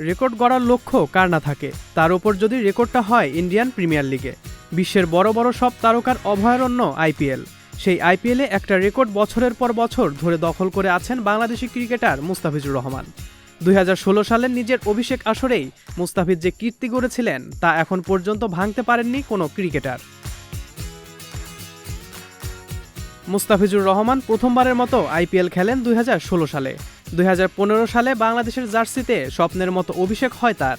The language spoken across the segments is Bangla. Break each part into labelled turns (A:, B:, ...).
A: রেকর্ড গড়ার লক্ষ্য কার না থাকে? তার উপর যদি রেকর্ডটা হয় ইন্ডিয়ান প্রিমিয়ার লিগে। বিশ্বের বড় বড় সব তারকার অভয়ারণ্য আইপিএল। সেই আইপিএলে একটা রেকর্ড বছরের পর বছর ধরে দখল করে আছেন বাংলাদেশি ক্রিকেটার মুস্তাফিজুর রহমান। দুই হাজার ষোলো সালের নিজের অভিষেক আসরেই মুস্তাফিজ যে কীর্তি গড়েছিলেন তা এখন পর্যন্ত ভাঙতে পারেননি কোনো ক্রিকেটার। মুস্তাফিজুর রহমান প্রথমবারের মতো আইপিএল খেলেন দুই হাজার ষোলো সালে। দুই হাজার পনেরো সালে বাংলাদেশের জার্সিতে স্বপ্নের মতো অভিষেক হয় তার।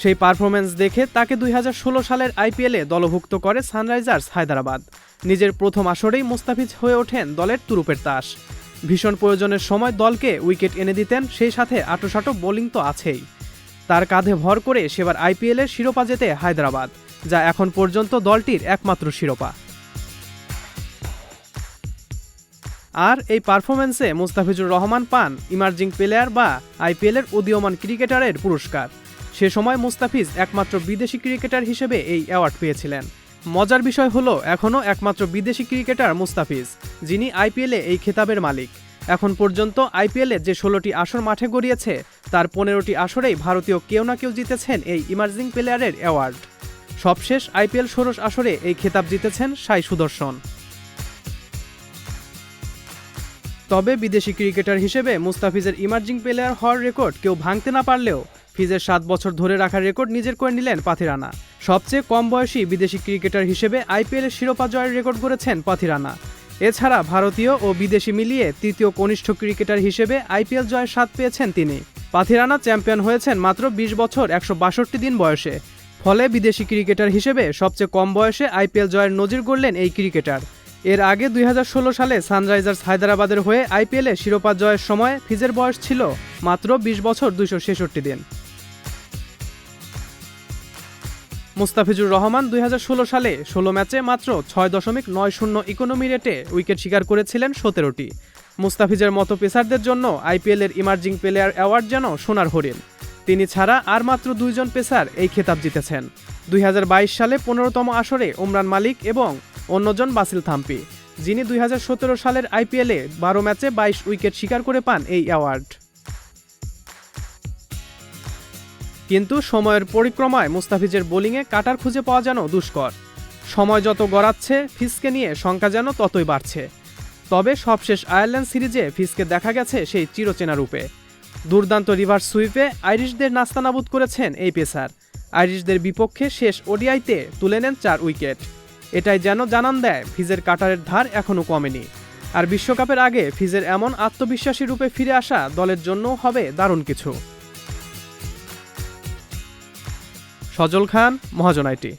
A: সেই পারফরমেন্স দেখে তাকে দুই হাজার ষোলো সালের আইপিএলে দলভুক্ত করে সানরাইজার্স হায়দ্রাবাদ। নিজের প্রথম আসরেই মুস্তাফিজ হয়ে ওঠেন দলের তুরুপের তাস। ভীষণ প্রয়োজনের সময় দলকে উইকেট এনে দিতেন, সেই সাথে আটোসাটো বোলিং তো আছেই। তার কাঁধে ভর করে সেবার আইপিএলের শিরোপা জেতে হায়দ্রাবাদ, যা এখন পর্যন্ত দলটির একমাত্র শিরোপা। আর এই পারফরমেন্সে মুস্তাফিজুর রহমান পান ইমার্জিং প্লেয়ার বা আইপিএলের উদীয়মান ক্রিকেটারের পুরস্কার। সে সময় মুস্তাফিজ একমাত্র বিদেশি ক্রিকেটার হিসেবে এই অ্যাওয়ার্ড পেয়েছিলেন। মজার বিষয় হলো, এখনও একমাত্র বিদেশি ক্রিকেটার মুস্তাফিজ, যিনি আইপিএলে এই খেতাবের মালিক। এখন পর্যন্ত আইপিএলে যে ষোলোটি আসর মাঠে গড়িয়েছে, তার পনেরোটি আসরেই ভারতীয় কেউ না কেউ জিতেছেন এই ইমার্জিং প্লেয়ারের অ্যাওয়ার্ড। সবশেষ আইপিএল ষোড়শ আসরে এই খেতাব জিতেছেন সাই সুদর্শন। তবে বিদেশি ক্রিকেটার হিসেবে মুস্তাফিজের ইমার্জিং প্লেয়ার হওয়ার রেকর্ড কেউ ভাঙতে না পারলেও ফিজের সাত বছর ধরে রাখার রেকর্ড নিজের করে নিলেন পাথিরানা। সবচেয়ে কম বয়সী বিদেশি ক্রিকেটার হিসেবে আইপিএলের শিরোপা জয়ের রেকর্ড করেছেন পাথিরানা। এছাড়া ভারতীয় ও বিদেশি মিলিয়ে তৃতীয় কনিষ্ঠ ক্রিকেটার হিসেবে আইপিএল জয়ের স্বাদ পেয়েছেন তিনি। পাথিরানা চ্যাম্পিয়ন হয়েছেন মাত্র বিশ বছর একশো বাষট্টি দিন বয়সে। ফলে বিদেশি ক্রিকেটার হিসেবে সবচেয়ে কম বয়সে আইপিএল জয়ের নজির গড়লেন এই ক্রিকেটার। এর আগে দুই হাজার ষোলো সালে সানরাইজার্স হায়দ্রাবাদের হয়ে আইপিএলে শিরোপা জয়ের সময় ফিজের বয়স ছিল মাত্র বিশ বছর দুইশো ছেষট্টি দিন। মুস্তাফিজুর রহমান দুই হাজার ষোলো সালে ষোলো ম্যাচে মাত্র ছয় দশমিক নয় শূন্য ইকোনমি রেটে উইকেট শিকার করেছিলেন সতেরোটি। মুস্তাফিজের মতো পেসারদের জন্য আইপিএলের ইমার্জিং প্লেয়ার অ্যাওয়ার্ড যেন সোনার হরিণ। তিনি ছাড়া আর মাত্র দুইজন পেসার এই খেতাব জিতেছেন। দুই হাজার বাইশ সালে পনেরোতম আসরে ওমরান মালিক এবং অন্যজন বাসিল থাম্পি, যিনি দুই হাজার সতেরো সালের আইপিএলে বারো ম্যাচে বাইশ উইকেট শিকার করে পান এই অ্যাওয়ার্ড। কিন্তু সময়ের পরিক্রমায় মুস্তাফিজের বোলিংয়ে কাটার খুঁজে পাওয়া যেন দুষ্কর। সময় যত গড়াচ্ছে ফিসকে নিয়ে শঙ্কা যেন ততই বাড়ছে। তবে সবশেষ আয়ারল্যান্ড সিরিজে ফিসকে দেখা গেছে সেই চিরচেনা রূপে। দুর্দান্ত রিভার্স সুইপে আইরিশদের নাস্তানাবুদ করেছেন এই পেসার। আইরিশদের বিপক্ষে শেষ ওডিআইতে তুলে নেন চার উইকেট। এটাই যেন জানান দেয়, ফিজের কাটারের ধার এখনও কমেনি। আর বিশ্বকাপের আগে ফিজের এমন আত্মবিশ্বাসী রূপে ফিরে আসা দলের জন্য হবে দারুণ কিছু। সজল খান, মহাজন আইটি।